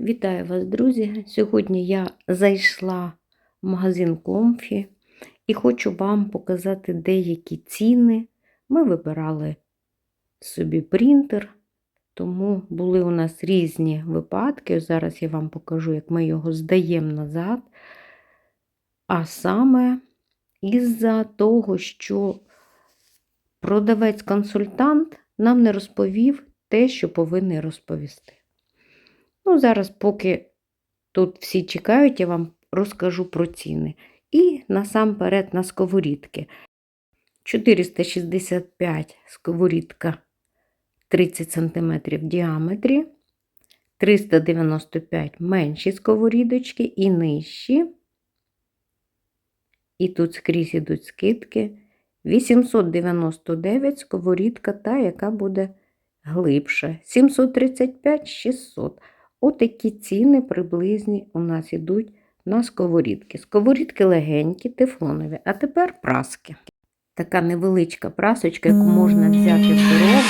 Вітаю вас, друзі! Сьогодні я зайшла в магазин Комфі і хочу вам показати деякі ціни. Ми вибирали собі принтер, тому були у нас різні випадки. Зараз я вам покажу, як ми його здаємо назад. А саме із-за того, що продавець-консультант нам не розповів те, що повинен розповісти. Ну, зараз, поки тут всі чекають, я вам розкажу про ціни. І насамперед на сковорідки. 465 сковорідка 30 см в діаметрі, 395 менші сковорідочки і нижчі. І тут скрізь ідуть скидки. 899 сковорідка, та, яка буде глибша. 735 600. Отакі ціни приблизні у нас ідуть на сковорідки. Сковорідки легенькі, тефлонові. А тепер праски. Така невеличка прасочка, яку можна взяти в дорогу,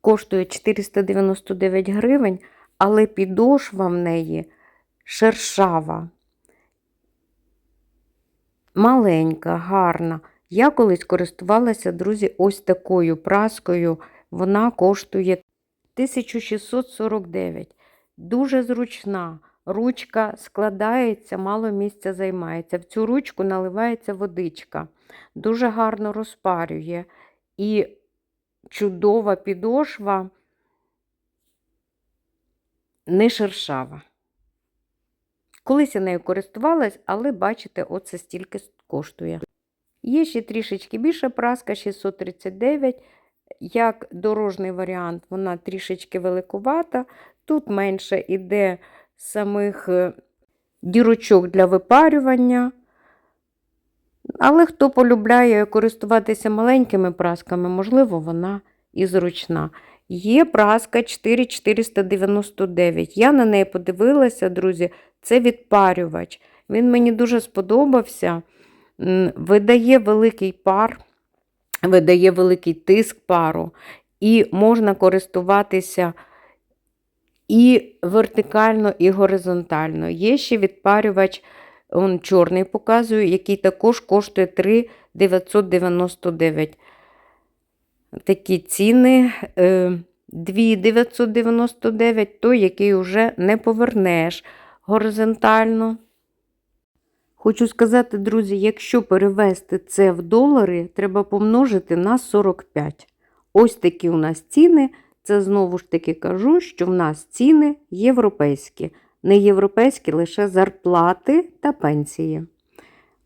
коштує 499 гривень, але підошва в неї шершава, маленька, гарна. Я колись користувалася, друзі, ось такою праскою. Вона коштує 1649. Дуже зручна. Ручка складається, мало місця займається. В цю ручку наливається водичка. Дуже гарно розпарює. І чудова підошва не шершава. Колись я нею користувалась, але бачите, оце стільки коштує. Є ще трішечки більша праска 639. Як дорожній варіант, вона трішечки великувата. Тут менше іде самих е, дірочок для випарювання. Але хто полюбляє користуватися маленькими прасками, можливо, вона і зручна. Є праска 4499. Я на неї подивилася, друзі, це відпарювач. Він мені дуже сподобався. Видає великий пар, видає великий тиск пару, і можна користуватися і вертикально, і горизонтально. Є ще відпарювач, он чорний показую, який також коштує 3,999. Такі ціни 2,999, той, який вже не повернеш горизонтально. Хочу сказати, друзі, якщо перевести це в долари, треба помножити на 45. Ось такі у нас ціни. Це знову ж таки кажу, що в нас ціни європейські. Не європейські лише зарплати та пенсії.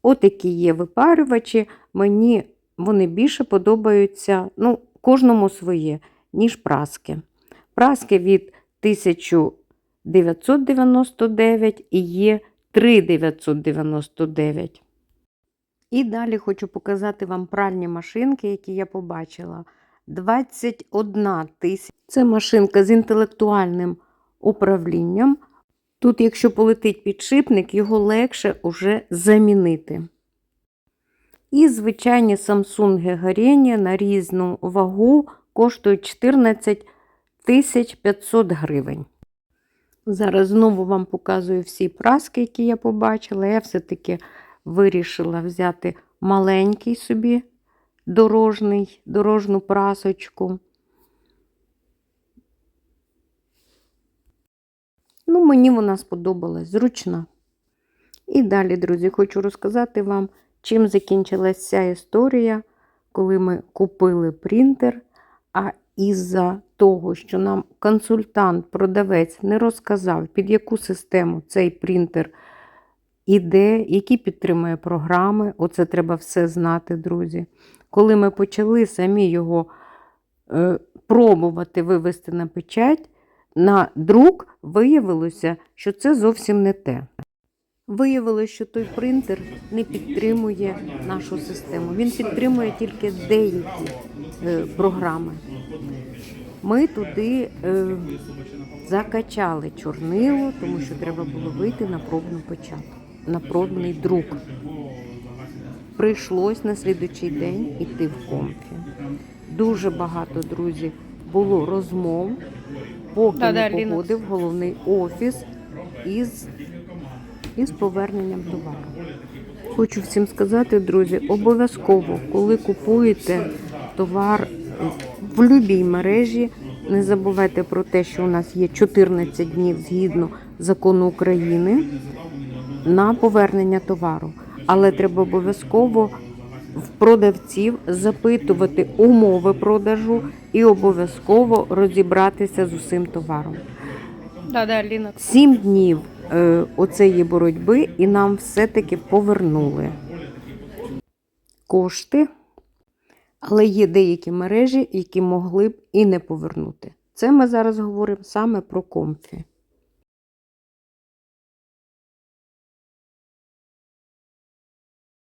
Отакі є випарювачі. Мені вони більше подобаються, ну, кожному своє, ніж праски. Праски від 1999 і є 3,999. І далі хочу показати вам пральні машинки, які я побачила. 21 тисяча. Це машинка з інтелектуальним управлінням. Тут, якщо полетить підшипник, його легше уже замінити. І звичайні Samsung Гегарення на різну вагу коштують 14 500 гривень. Зараз знову вам показую всі праски, які я побачила. Я все-таки вирішила взяти маленький собі дорожний, дорожну прасочку. Ну, мені вона сподобалась, зручна. І далі, друзі, хочу розказати вам, чим закінчилася ця історія, коли ми купили принтер, а із-за того, що нам консультант-продавець не розказав, під яку систему цей принтер іде, які підтримує програми. Оце треба все знати, друзі. Коли ми почали самі його е, пробувати вивести на печать, на друк виявилося, що це зовсім не те. Виявилося, що той принтер не підтримує нашу систему. Він підтримує тільки деякі е, програми. Ми туди е, закачали чорнило, тому що треба було вийти на пробну печатку, на пробний друк. Прийшлось на слідучий день іти в комфі. Дуже багато, друзі, було розмов, поки Да-да, не Ліна. погодив головний офіс із, із поверненням товару. Хочу всім сказати, друзі, обов'язково, коли купуєте товар в будь-якій мережі, не забувайте про те, що у нас є 14 днів згідно закону України на повернення товару. Але треба обов'язково в продавців запитувати умови продажу і обов'язково розібратися з усім товаром. Да-да, Аліна. Сім днів е, оцеї боротьби, і нам все-таки повернули кошти, але є деякі мережі, які могли б і не повернути. Це ми зараз говоримо саме про комфі.